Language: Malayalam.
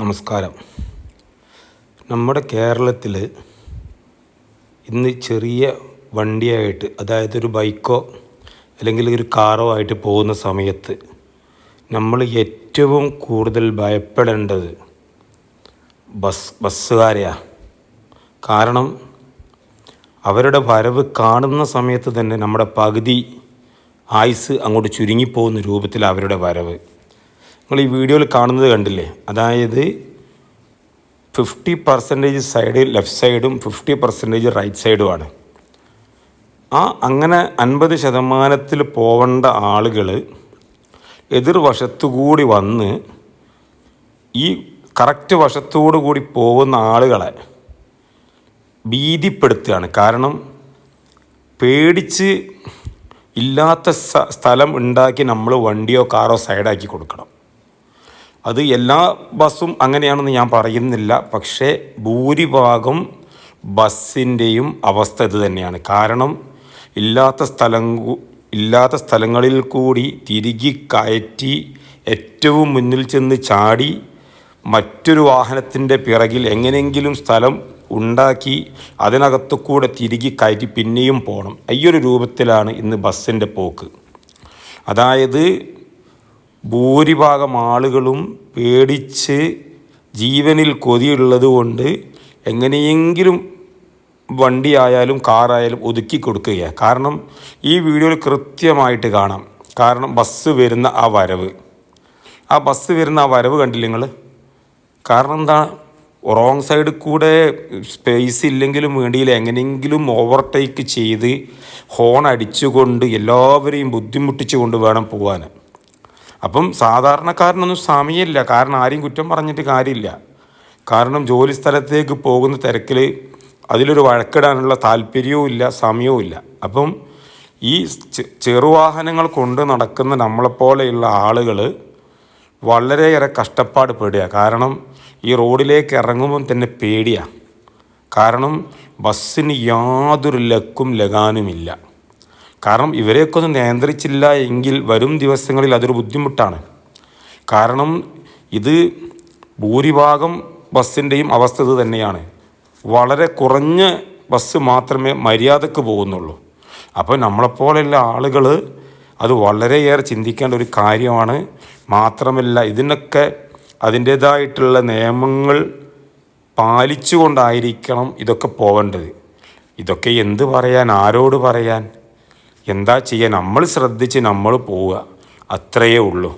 നമസ്കാരം. നമ്മുടെ കേരളത്തിൽ ഇന്ന് ചെറിയ വണ്ടിയായിട്ട് അതായത് ഒരു ബൈക്കോ അല്ലെങ്കിൽ ഒരു കാറോ ആയിട്ട് പോകുന്ന സമയത്ത് നമ്മൾ ഏറ്റവും കൂടുതൽ ഭയപ്പെടേണ്ടത് ബസ് ബസ്സുകാരെയാണ് കാരണം അവരുടെ വരവ് കാണുന്ന സമയത്ത് തന്നെ നമ്മുടെ പകുതി ആയുസ് അങ്ങോട്ട് ചുരുങ്ങിപ്പോകുന്ന രൂപത്തിൽ അവരുടെ വരവ്. നിങ്ങൾ ഈ വീഡിയോയിൽ കാണുന്നത് കണ്ടില്ലേ? അതായത് ഫിഫ്റ്റി പെർസെന്റേജ് സൈഡ് ലെഫ്റ്റ് സൈഡും ഫിഫ്റ്റി പെർസെന്റേജ് റൈറ്റ് സൈഡുമാണ് ആ അങ്ങനെ അൻപത് ശതമാനത്തിൽ പോവേണ്ട ആളുകൾ എതിർവശത്തുകൂടി വന്ന് ഈ കറക്റ്റ് വശത്തോടു കൂടി പോകുന്ന ആളുകളെ ഭീതിപ്പെടുത്തുകയാണ്. കാരണം പേടിച്ച് ഇല്ലാത്ത സ്ഥലം ഉണ്ടാക്കി നമ്മൾ വണ്ടിയോ കാറോ സൈഡാക്കി കൊടുക്കണം. അത് എല്ലാ ബസ്സും അങ്ങനെയാണെന്ന് ഞാൻ പറയുന്നില്ല. പക്ഷേ ഭൂരിഭാഗം ബസ്സിന്റെയും അവസ്ഥ ഇത് തന്നെയാണ്. കാരണം ഇല്ലാത്ത സ്ഥലം ഇല്ലാത്ത സ്ഥലങ്ങളിൽ കൂടി തിരികെ കയറ്റി ഏറ്റവും മുന്നിൽ ചെന്ന് ചാടി മറ്റൊരു വാഹനത്തിന്റെ പിറകിൽ എങ്ങനെയെങ്കിലും സ്ഥലം ഉണ്ടാക്കി അതിനകത്തു കൂടെ തിരികെ കയറ്റി പിന്നെയും പോകണം ഈ ഒരു രൂപത്തിലാണ് ഇന്ന് ബസ്സിന്റെ പോക്ക്. അതായത് ഭൂരിഭാഗം ആളുകളും പേടിച്ച് ജീവനിൽ കൊതിയുള്ളത് കൊണ്ട് എങ്ങനെയെങ്കിലും വണ്ടിയായാലും കാറായാലും ഒതുക്കി കൊടുക്കുകയാണ് കാരണം ഈ വീഡിയോയിൽ കൃത്യമായിട്ട് കാണാം. കാരണം ബസ് വരുന്ന ആ വരവ്. ആ ബസ് വരുന്ന ആ വരവ് കണ്ടില്ല നിങ്ങൾ കാരണം എന്താ? റോങ് സൈഡിൽ കൂടെ സ്പേസ് ഇല്ലെങ്കിലും വേണ്ടിയില്ല. എങ്ങനെയെങ്കിലും ഓവർടേക്ക് ചെയ്ത് ഹോൺ അടിച്ചുകൊണ്ട് എല്ലാവരെയും ബുദ്ധിമുട്ടിച്ചുകൊണ്ട് വേണം പോകാൻ അപ്പം സാധാരണക്കാരനൊന്നും സമയമില്ല. കാരണം ആരെയും കുറ്റം പറഞ്ഞിട്ട് കാര്യമില്ല. കാരണം ജോലി സ്ഥലത്തേക്ക് പോകുന്ന തിരക്കിൽ അതിലൊരു വഴക്കിടാനുള്ള താല്പര്യവും ഇല്ല സമയവും ഇല്ല. അപ്പം ഈ ചെറുവാഹനങ്ങൾ കൊണ്ട് നടക്കുന്ന നമ്മളെപ്പോലെയുള്ള ആളുകൾ വളരെയേറെ കഷ്ടപ്പാട് പേടിയ. കാരണം ഈ റോഡിലേക്ക് ഇറങ്ങുമ്പം തന്നെ പേടിയാണ് കാരണം ബസ്സിന് യാതൊരു ലക്കും ലഗാനുമില്ല. കാരണം ഇവരെയൊക്കെ ഒന്ന് നിയന്ത്രിച്ചില്ല എങ്കിൽ വരും ദിവസങ്ങളിൽ അതൊരു ബുദ്ധിമുട്ടാണ്. കാരണം ഇത് ഭൂരിഭാഗം ബസ്സിന്റെയും അവസ്ഥ ഇത് തന്നെയാണ്. വളരെ കുറഞ്ഞ ബസ് മാത്രമേ മര്യാദയ്ക്ക് പോകുന്നുള്ളൂ. അപ്പോൾ നമ്മളെപ്പോലെയുള്ള ആളുകൾ അത് വളരെയേറെ ചിന്തിക്കേണ്ട ഒരു കാര്യമാണ്. മാത്രമല്ല ഇതിനൊക്കെ അതിന്റേതായിട്ടുള്ള നിയമങ്ങൾ പാലിച്ചുകൊണ്ടായിരിക്കണം ഇതൊക്കെ പോകേണ്ടത്. ഇതൊക്കെ എന്ത് പറയാൻ ആരോട് പറയാൻ? എന്താ ചെയ്യുക നമ്മൾ ശ്രദ്ധിച്ച് നമ്മൾ പോവുക. അത്രയേ ഉള്ളൂ.